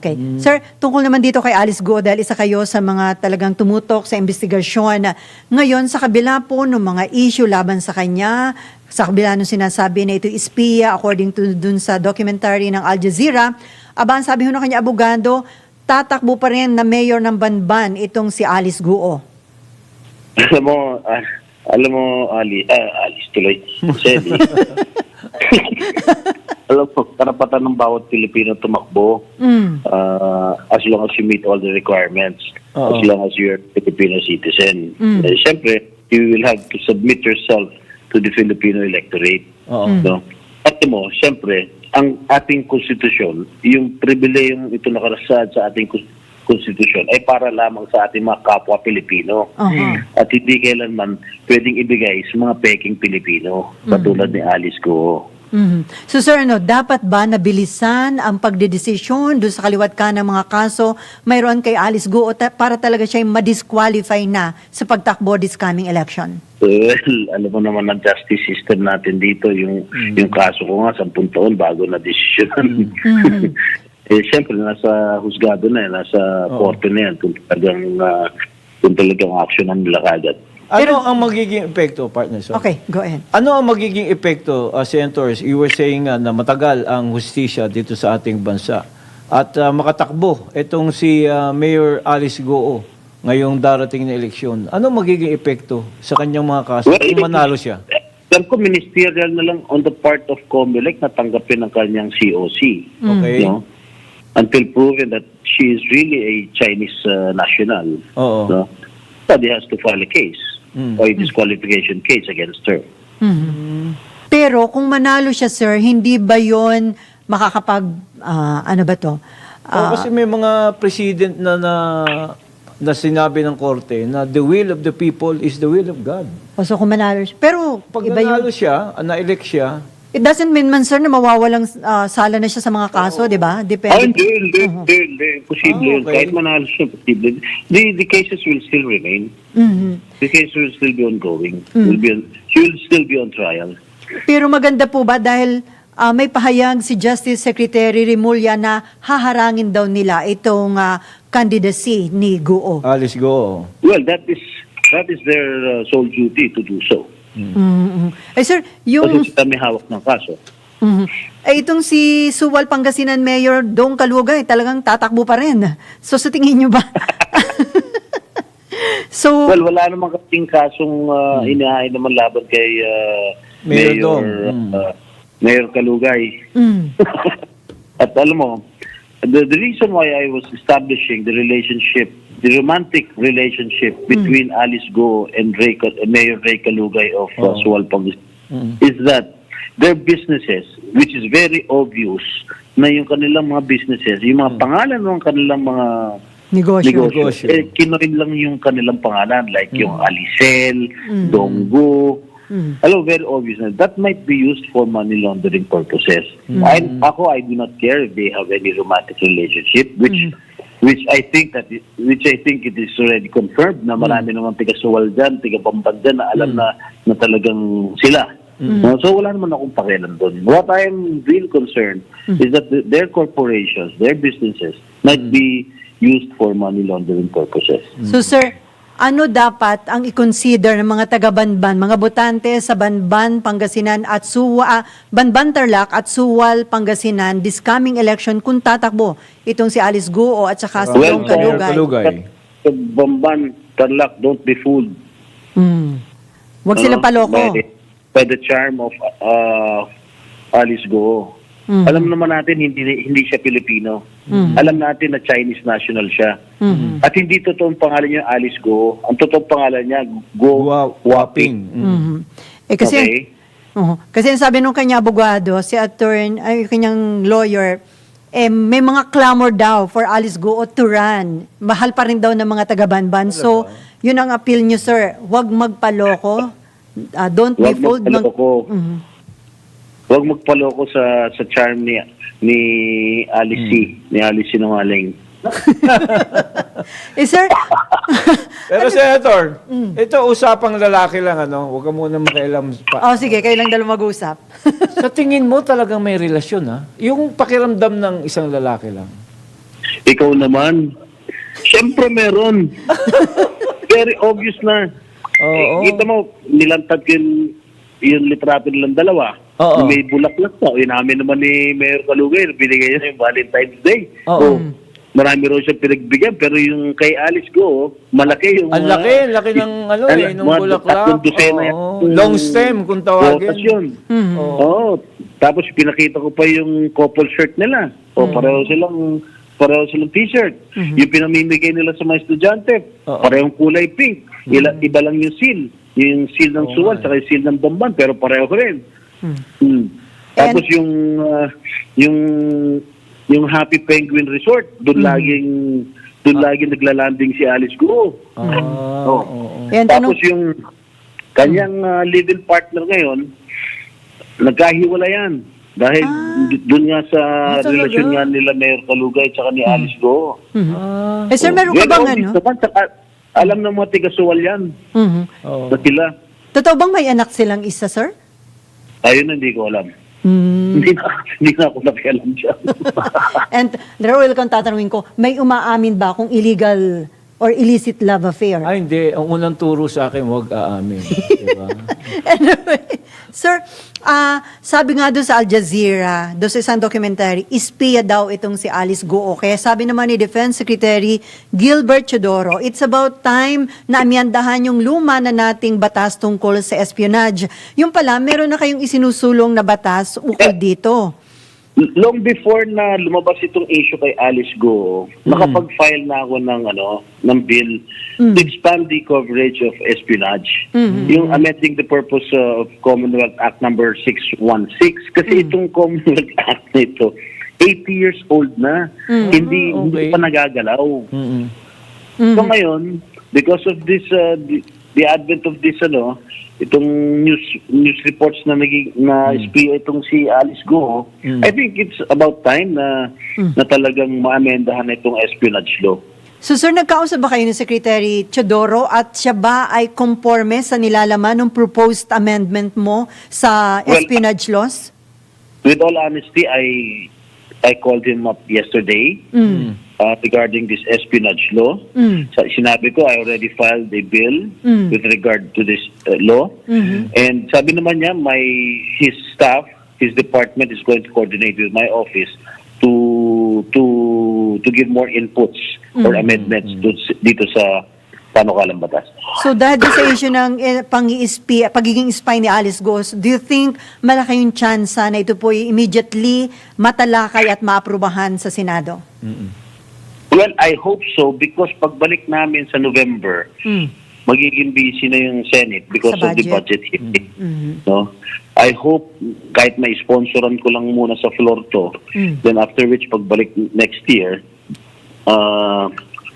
Okay. Sir, tungkol naman dito kay Alice Go, dahil isa kayo sa mga talagang tumutok sa investigasyon. Ngayon, sa kabila po ng mga issue laban sa kanya, sa kabila ng sinasabi na ito ispiya according to dun sa documentary ng Al Jazeera, aba, ang sabi ho ng kanya abogado, tatakbo pa rin na mayor ng Banban itong si Alice Guo. Alam mo, ah, alam mo, Ali, ah, Alice tuloy, Sally. alam mo, karapatan ng bawat Pilipino tumakbo Mm. ah, as long as you meet all the requirements, Oo. as long as you're a Filipino citizen. Mm. Eh, Siyempre, you will have to submit yourself to the Filipino electorate. Oo. No? At mo, siyempre, ang ating konstitusyon, yung pribilehyung ito nakarasaad sa ating kons- konstitusyon ay para lamang sa ating mga kapwa Pilipino. Aha. At hindi kailanman pwedeng ibigay sa mga peking Pilipino, katulad ni Alice Go. Mhm. So sir, ano, dapat ba nabilisan ang pagdedesisyon doon sa kaliwat ka ng mga kaso mayroon kay Alice Go o ta- para talaga siya ma-disqualify na sa pagtakbo this coming election? Well, alam mo naman ang justice system natin dito, yung yung kaso ko nga, 10 taon bago na desisyon. eh, siyempre, nasa husgado na yan, nasa Oo. korte na yan, kung talagang, ah, kung talagang action ang nila kagad. Ano ang magiging epekto, partner? Sorry. Okay, go ahead. Ano ang magiging epekto, uh, Senators? You were saying nga na matagal ang hustisya dito sa ating bansa. At uh, makatakbo itong si uh, Mayor Alice Goo ngayong darating na eleksyon. Ano magiging epekto sa kanyang mga kaso kung manalo siya? Alam ko, ministerial na lang on the part of COMELEC na tanggapin ang kanyang COC. Okay? No? Until proven that she is really a Chinese uh, national. Oo. No? Somebody has to file a case Mm. or a disqualification case against her. Mhm. Pero kung manalo siya sir, hindi ba yon makakapag, ah, ano ba to? Oo, Ah, kasi may mga president na, na na sinabi ng korte na the will of the people is the will of God. o so kung manalo siya. Pero Pag iba yun. nanalo siya, ah, na-elect siya, It doesn't mean man sir na mawawalang ah, sala na siya sa mga kaso, di ba? Ah, Depende. hindi, hindi, hindi, hindi. Posible Ah, yun. okay. Kahit manalo siya, posible. The, the cases will still remain. Mhm. The case will still be ongoing. Will be on, she will still be on trial. Pero maganda po ba dahil ah, may pahayag si Justice Secretary Rimulya na haharangin daw nila itong ah, candidacy ni Guo. Alice Goo. Well, that is that is their uh, sole duty to do so. Mhm. Eh sir, yung Kasi may hawak ng kaso. Mhm. Eh itong si Suwal Pangasinan Mayor Dong Kalugay talagang tatakbo pa rin. So sa tingin niyo ba? so Well, wala namang kasing kasong uh, inahay naman laban kay uh, Mayor Mayor, Dong. Mm. uh, Mayor Kalugay. mm, At alam mo, the, the reason why I was establishing the relationship, the romantic relationship between Alice Go and Ray, Ka- Mayor Ray Kalugay of uh. Suwal Pangasinan Mm. is that their businesses, which is very obvious, na yung kanilang mga businesses, yung mga pangalan ng kanilang mga negosyo. negosyo, Negosyo. eh, kinoin lang yung kanilang pangalan, like yung Alicel, Donggo. Mm. Hello, very obvious. That might be used for money laundering purposes. I, ako, I do not care if they have any romantic relationship, which which I think that it, which I think it is already confirmed na marami naman tiga Suwal dyan, tiga Bamban dyan na alam na na talagang sila. No? So wala naman akong pakialam doon. What I am real concerned is that the- their corporations, their businesses might be used for money laundering purposes. So sir, ano dapat ang i-consider ng mga taga-Banban, mga botante sa Banban, Pangasinan at Suwa, Banban Tarlac at Suwal, Pangasinan this coming election kung tatakbo itong si Alice Guo at saka si Well, sir, Kalugay. Kalugay. Sa Bamban, Tarlac, don't be fooled. Mm. Huwag sila Ano, paloko. By, by the charm of uh, Alice Go. Mhm. Alam naman natin hindi hindi siya Pilipino. Mhm. Alam natin na Chinese national siya. Mhm. At hindi totoong pangalan niya Alice Go. Ang totoong pangalan niya Go Gua- Waping. Mm. Mhm. Eh kasi, Okay? Oo. kasi ang sabi nung kanya abogado, si attorney, ay kanyang lawyer, eh, may mga clamor daw for Alice Go to run. Mahal pa rin daw ng mga taga-Banban. So, yun ang appeal niyo, sir. Huwag magpaloko. Ah, don't be Huwag fooled. Mag- magpaloko. Mhm. Huwag magpaloko sa sa charm ni ni Alice C. Ni Alice Sinungaling. Eh, sir, Pero Senator, ito usapang lalaki lang ano, huwag ka muna makialam pa. oh, sige, kayo lang dalawa mag-usap. Sa tingin mo talagang may relasyon ha? Yung pakiramdam ng isang lalaki lang. Ikaw naman. Siyempre meron. Very obvious na. Oo. Eh, kita mo, nilantad ko yung, yung litrato nilang dalawa. Oo. May bulaklak pa. Inamin naman ni Mayor Kalugay, binigay niya yung Valentine's Day. Oo. So, marami rin siya pinagbigyan. Pero yung kay Alice Go, malaki yung... Ang mga- laki, ang laki ng ano eh, nung mga bulaklak. tatlong dosena yan. Oo. Long stem, kung tawagin. Botas yun. Oo. Oo. Tapos pinakita ko pa yung couple shirt nila. O Hmm. pareho silang pareho silang t-shirt. Yung pinamimigay nila sa mga estudyante, Oo. parehong kulay pink. Ila, Iba lang yung seal. Yung seal ng Oo suwal, saka yung seal ng bamban, pero pareho rin. Hmm. Tapos yung ah, yung yung Happy Penguin Resort, doon laging doon laging naglalanding si Alice Guo. Ah, Oo. oo. Yan, Tapos tanong, yung kanyang uh, live-in partner ngayon, nagkahiwala yan. Dahil d- doon nga sa Ah, relasyon nga nila Mayor Kalugay at ni Alice Go. Ah, eh sir, meron ka bang obvious ano? naman, saka alam ng mga tiga-suwal yan. Mhm. oo. Na sila. Totoo bang may anak silang isa, sir? Ayun, hindi ko alam. Hmm. Hindi na, hindi na ako nakialam dyan. And, Raul, kung tatanungin ko, may umaamin ba kung illegal or illicit love affair? Ay, hindi. Ang unang turo sa akin, huwag aamin. diba? anyway, sir, ah sabi nga doon sa Al Jazeera, doon sa isang documentary, ispiya daw itong si Alice Goo. Kaya sabi naman ni Defense Secretary Gilbert Chodoro, it's about time na amyandahan yung luma na nating batas tungkol sa espionage. Yung pala, meron na kayong isinusulong na batas ukol dito. Long before na lumabas itong issue kay Alice Go, nakapag-file na ako ng ano, ng bill to expand the coverage of espionage. Yung amending the purpose of Commonwealth Act number 616 kasi itong Commonwealth Act nito 80 years old na. Hindi Ah, hindi okay. pa nagagalaw. Mm-mm. So ngayon, because of this uh, the, the advent of this ano, itong news news reports na naging na espia itong si Alice Go, Mm. I think it's about time na na talagang maamendahan itong espionage law. So sir, nagkausap ba kayo ni Secretary Chodoro at siya ba ay conforme sa nilalaman ng proposed amendment mo sa Well, espionage laws? With all honesty, I I called him up yesterday Mm. Uh, regarding this espionage law. Mm. Sa, sinabi ko, I already filed a bill Mm. with regard to this uh, law. Mhm. And sabi naman niya, my, his staff, his department is going to coordinate with my office to to to give more inputs or amendments to, dito sa panukalang batas. So dahil sa issue ng eh, pang-iispi, pagiging spy ni Alice Ghost, do you think malaki yung chance na ito po immediately matalakay at maaprubahan sa Senado? Well, I hope so because pagbalik namin sa November, Mm. magiging busy na yung Senate because Sa of the budget. budget hearing. Mhm. No? I hope kahit may sponsoran ko lang muna sa floor to, Mm. then after which pagbalik next year, uh,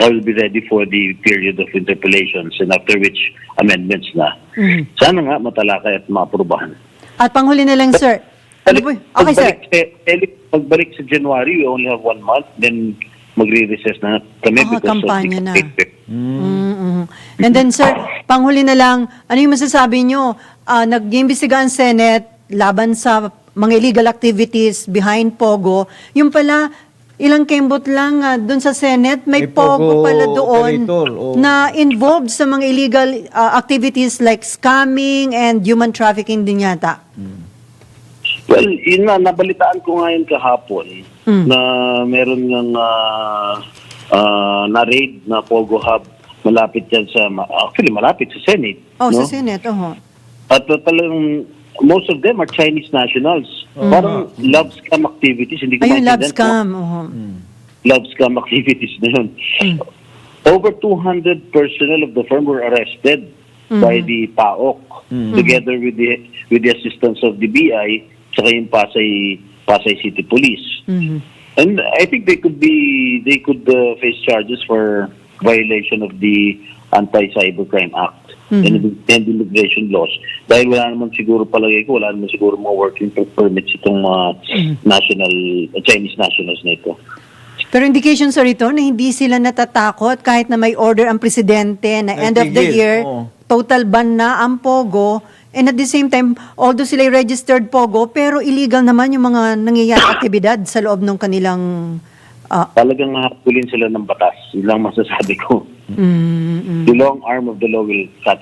I will be ready for the period of interpellations and after which amendments na. Mhm. Sana nga matalakay at maaprubahan. At panghuli na lang, sir. Ano po? Okay, sir. pagbalik, eh, eh, pagbalik sa January, we only have one month, then magre-recess na kami Ah, because kampanya of na. the Mm-mm. And then, sir, panghuli na lang, ano yung masasabi nyo? Ah, nag-imbestiga ang Senate laban sa mga illegal activities behind Pogo. Yung pala, ilang kembot lang ah, doon sa Senate, may, May Pogo, Pogo pala doon operator, oh. na involved sa mga illegal ah, activities like scamming and human trafficking din yata. Well, yun nga, nabalitaan ko ngayon kahapon Mm. na meron ng uh, uh, na-raid na Pogo Hub malapit yan sa, actually malapit sa Senate. Oh, no? sa Senate, oh. At talagang, most of them are Chinese nationals. Parang love scam activities. Hindi ko Ayun, love scam. kung Oh. Love scam activities na yun. Over 200 personnel of the firm were arrested by the PAOK together with the with the assistance of the BI saka yung Pasay Pasay City Police. Mhm. And I think they could be they could uh, face charges for violation of the Anti-Cybercrime Act and, and immigration laws. Dahil wala naman siguro palagay ko, wala naman siguro mga working permits itong mga national uh, Chinese nationals na ito. Pero indication sa rito na hindi sila natatakot kahit na may order ang presidente na end of the year, total ban na ang Pogo. And at the same time, although sila registered Pogo, pero illegal naman yung mga nangyayari aktibidad sa loob ng kanilang Ah. talagang hahabulin sila ng batas. Yun lang masasabi ko. Mm, mm. The long arm of the law will catch